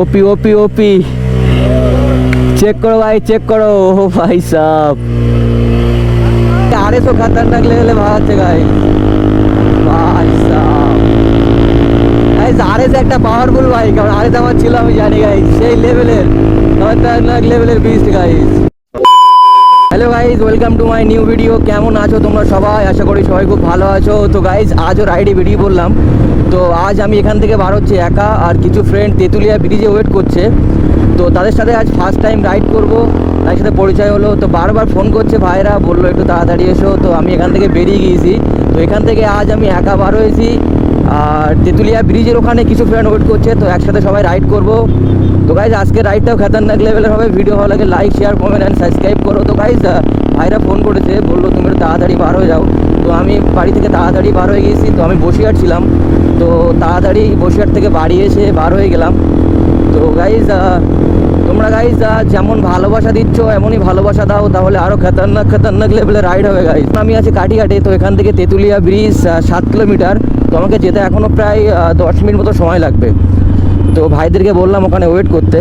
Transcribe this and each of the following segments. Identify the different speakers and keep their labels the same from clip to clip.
Speaker 1: ওপি ওপি ওপি। Check করো ভাই check করো। ও ভাই সাহ আড়াইশো খতরনাক লেভেলে ভাগাচ্ছে ভাই ভাই সাহ আরএস একটা পাওয়ারফুল বাইক আমার আরএস আমার ছিল, আমি জানি গাইজ সেই লেভেলের খতরনাক লেভেলের beast guys hello guys welcome to my new video কেমন আছো তোমরা সবাই? আশা করি সবাই খুব ভালো আছো। তো গাইজ আজও রাইডে বেরিয়ে পড়লাম। তো আজ আমি এখান থেকে বার হচ্ছি একা আর কিছু ফ্রেন্ড তেঁতুলিয়া ব্রিজে ওয়েট করছে। তো তাদের সাথে আজ ফার্স্ট টাইম রাইড করব। তাদের সাথে পরিচয় হলো। তো বারবার ফোন করছে ভাইরা বলল একটু তাড়াতাড়ি এসো। তো আমি এখান থেকে বেরিয়ে গিয়েছি। তো এখান থেকে আজ আমি একা বার হয়েছি। আর তেঁতুলিয়া ব্রিজের ওখানে কিছু ফ্রেন্ড ওয়েট করছে। তো একসাথে সবাই রাইড করব। তো গাইজ আজকে রাইডটাও খতরনাক লেভেলের হবে। ভিডিও ভালো লাগে like share comment and subscribe করো। তো গাইজ ভাইরা ফোন করেছে, বলল তুমি তাড়াতাড়ি বার হয়ে যাও। তো আমি বাড়ি থেকে তাড়াতাড়ি বার হয়ে গিয়েছি। তো আমি বসিরহাট ছিলাম। তো তাড়াতাড়ি বসিরহাট থেকে বাড়ি এসে বার হয়ে গেলাম। তো গাইজ তোমরা গাইজ যেমন ভালোবাসা দিচ্ছ, এমনই ভালোবাসা দাও। তাহলে আরও খতরনাক খতরনাক লেভেলে রাইড হবে গাইজ আমি আছি কাটিঘাটে, তো এখান থেকে তেঁতুলিয়া ব্রিজ সাত কিলোমিটার তো আমাকে যেতে এখনও প্রায় দশ মিনিট মতো সময় লাগবে। তো ভাইদেরকে বললাম ওখানে ওয়েট করতে।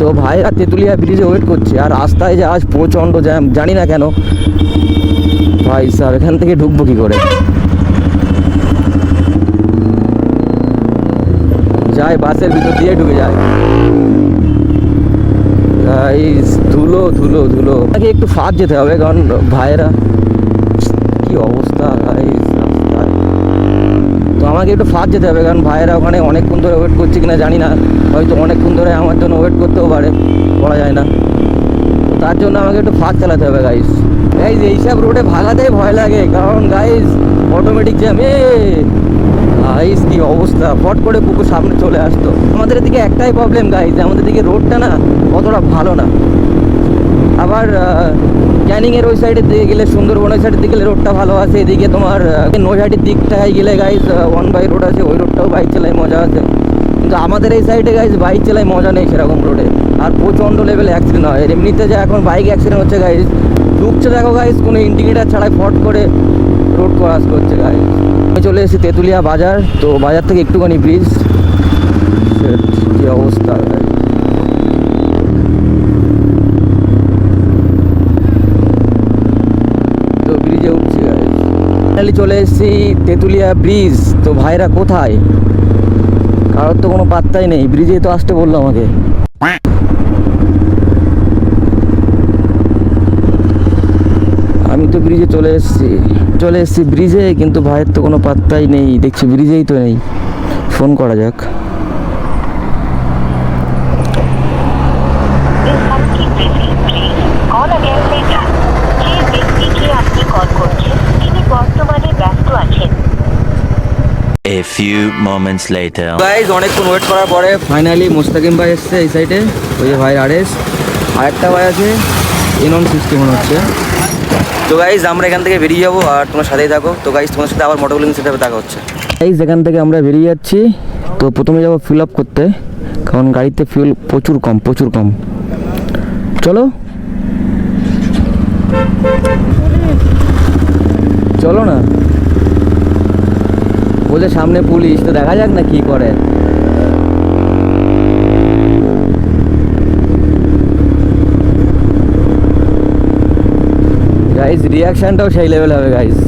Speaker 1: তো ভাইরা তেঁতুলিয়া ব্রিজে ওয়েট করছে। আর রাস্তায় যে আজ প্রচণ্ড জ্যাম, জানি না কেন। ভাই স্যার এখান থেকে ঢুকবো কী করে? যায়, বাসের ভিতর দিয়ে ঢুকে যায়। ধুলো ধুলো ধুলো। তাকে একটু ফাঁক যেতে হবে, কারণ ভাইয়েরা, কি অবস্থা গাইস আমাকে একটু ফাঁক যেতে হবে, কারণ ভাইয়েরা ওখানে অনেকক্ষণ ধরে ওয়েট করছে কিনা জানি না। হয়তো অনেকক্ষণ ধরে আমার জন্য ওয়েট করতেও পারে, বলা যায় না। তার জন্য আমাকে একটু ফাঁক চালাতে হবে গাইস গাইজ এইসব রোডে ভাগাতেই ভয় লাগে, কারণ গাইজ অটোমেটিক জ্যাম এ। গাইস কি অবস্থা, ফট করে কুকুর সামনে চলে আসতো। আমাদের এদিকে একটাই প্রবলেম গাইজ আমাদের দিকে রোডটা না অতটা ভালো না। আবার ক্যানিংয়ের ওই সাইডের দিকে গেলে, সুন্দরবনের সাইডের দিকে গেলে রোডটা ভালো আছে। এদিকে তোমার নৈহাটির দিকটায় গেলে গাইজ ওয়ান বাই রোড আছে, ওই রোডটাও বাইক চালাই মজা আছে। কিন্তু আমাদের এই সাইডে গাইজ বাইক চালাই মজা নেই সেরকম রোডে আর প্রচণ্ড লেভেলে অ্যাক্সিডেন্ট হয়। এমনিতে যে এখন বাইক অ্যাক্সিডেন্ট হচ্ছে গাইজ ঢুকছে দেখো গাইজ কোনো ইন্ডিকেটার ছাড়াই ফট করে রোড ক্রস করছে গাইজ আমি চলে এসেছি তেঁতুলিয়া বাজার। তো বাজার থেকে একটুখানি ব্রিজ কি অবস্থা। চলে এসেছি তেঁতুলিয়া ব্রিজ। তো ভাইরা কোথায়? কারোর তো কোনো পাত্তাই নেই। ব্রিজে তো আসতে বলল আমাকে। আমি তো ব্রিজে চলে এসেছি। চলে এসেছি ব্রিজে, কিন্তু ভাইয়ের তো কোনো পাত্তাই নেই। দেখছি ব্রিজেই তো নেই। ফোন করা যাক।
Speaker 2: Few moments later.
Speaker 1: গাইজ অনেকক্ষণ ওয়েট করার পরে ফাইনালি মুস্তাকিম ভাই এসছে এই সাইডে ওই যে ভাই আরেস আরেকটা ভাই আছে ইনন সিস্টেম মনে হচ্ছে। তো গাইজ আমরা এখান থেকে বেরিয়ে যাব আর তোমার সাথেই থাকো। তো গাইজ তোমার সাথে আবার মোটরগুলিং সেটাপে দেখা হচ্ছে। গাইজ এখান থেকে আমরা বেরিয়ে যাচ্ছি। তো প্রথমে যাব ফিল আপ করতে কারণ গাড়িতে ফিউল প্রচুর কম প্রচুর কম। চলো। চলো না। বলে সামনে পুলিশ, তো দেখা যাক না কি করে। গাইজ রিয়াকশনটাও সেই লেভেল হবে গাইজ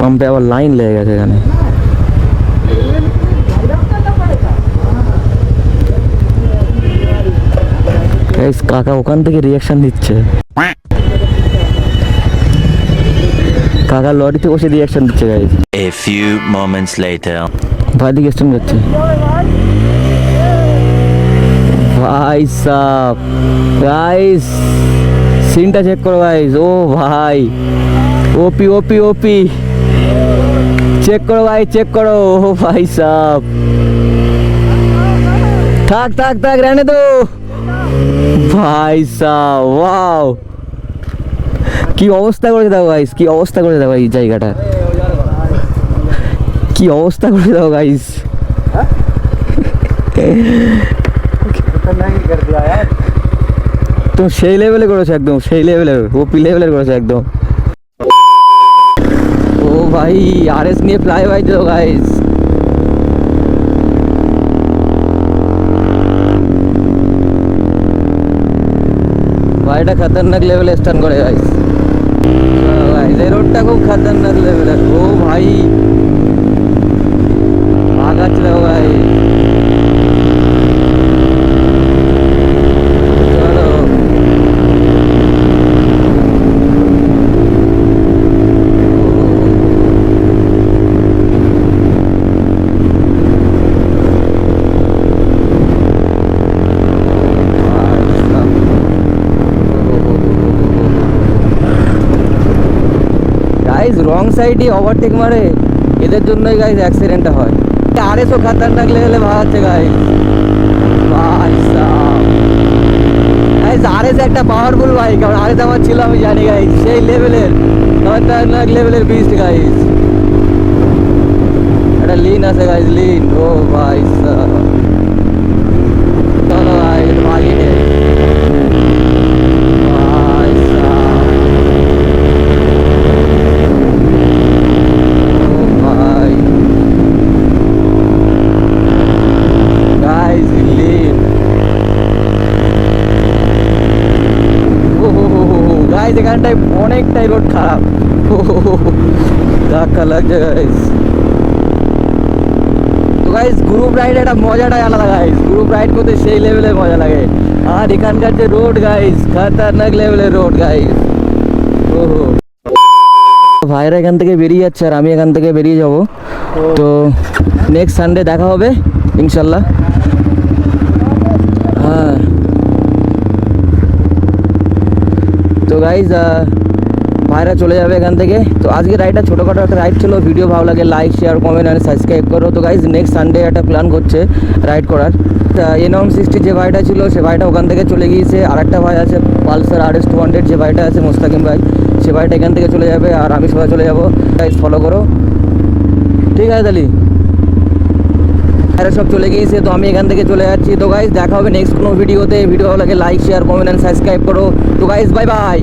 Speaker 1: পাম্পে আবার লাইন লেগে গেছে এখানে। গাইস কাকা ওখান থেকে রিয়াকশন দিচ্ছে কাকা লরিতে বসে রিয়াকশন দিচ্ছে guys
Speaker 2: a few moments later.
Speaker 1: ভাই দিকে স্টেশন যাচ্ছে। ভাই সাহ গাইস সিনটা চেক করো গাইস ও ভাই ওপি ওপি ওপি চেক করো ভাই চেক করো। ও ভাই সাহ থাক থাক থাক रहने दो ভাই সাহ ওয়াও কি অবস্থা করে দাও গাইস কি অবস্থা করে দাও এই জায়গাটা কি অবস্থা করে দাও গাইস
Speaker 3: खतरनाक ही कर दिया यार
Speaker 1: তো সেই লেভেলে করেছো একদম সেই লেভেলের ওপি লেভেলের করেছো একদম ও ভাই আর এস নিয়ে ফ্লাই ভাই তো গাইস ভাইটা খতরনাক লেভেলে স্টান করে ভাই ভাই এই রোডটা খুব খতরনাক লেভেলের ও ভাই। আগাচ্ছিল ভাই। গাইজ রং সাইডে ওভারটেক মারে। এদের জন্যই গাইজ অ্যাক্সিডেন্টটা হয়। আর এসো খাতারনাক লেভেলে ভাগাচ্ছে গাইজ আর এস একটা পাওয়ারফুল বাইক আর এস আমার ছিল, আমি জানি গাইজ সেই লেভেলের খাতারনাক লেভেলের বিস্ট গাইজ একটা লিন আছে গাইজ লিন ও ভাই সাহ চলো গাইজ ভাগি নে ভাই Sah Oh my. Guys, lean. Guys এখানটায় অনেকটাই রোড খারাপ। ধাক্কা লাগছে গাইজ তো গাইজ গ্রুপ রাইড একটা মজাটাই আলাদা গাইজ গ্রুপ রাইড করতে সেই লেভেলের মজা লাগে। আর এখানকার যে রোড গাইজ খাতারনাক লেভেলের রোড গাইজ ওহো। ভাইরা এখান থেকে বেরিয়ে যাচ্ছে আর আমি এখান থেকে বেরিয়ে যাব। তো নেক্সট সানডে দেখা হবে, ইনশাল্লাহ। হ্যাঁ। তো গাইজ ভাইরা চলে যাবে এখান থেকে। তো আজকে রাইডটা ছোটোখাটো একটা রাইড ছিল ভিডিও ভালো লাগে লাইক শেয়ার কমেন্ট আর সাবস্ক্রাইব করো। তো গাইজ নেক্সট সানডে একটা প্ল্যান করছে রাইড করার। তা এনম সিক্সটি যে ভাইটা ছিল, সে ভাইটা ওখান থেকে চলে গিয়েছে। আর একটা ভাই আছে, Pulsar R S two hundred যে ভাইটা আছে, মোস্তাকিম ভাই, সে ভাইটা এখান থেকে চলে যাবে আর আমি সবাই চলে যাব। গাইজ ফলো করো। ঠিক আছে তাহলে। এরা সব চলে গিয়েছে, তো আমি এখান থেকে চলে যাচ্ছি। তো গাইজ দেখা হবে নেক্সট কোনো ভিডিওতে ভিডিও লাগে like share comment and subscribe করো। তো গাইজ বাই বাই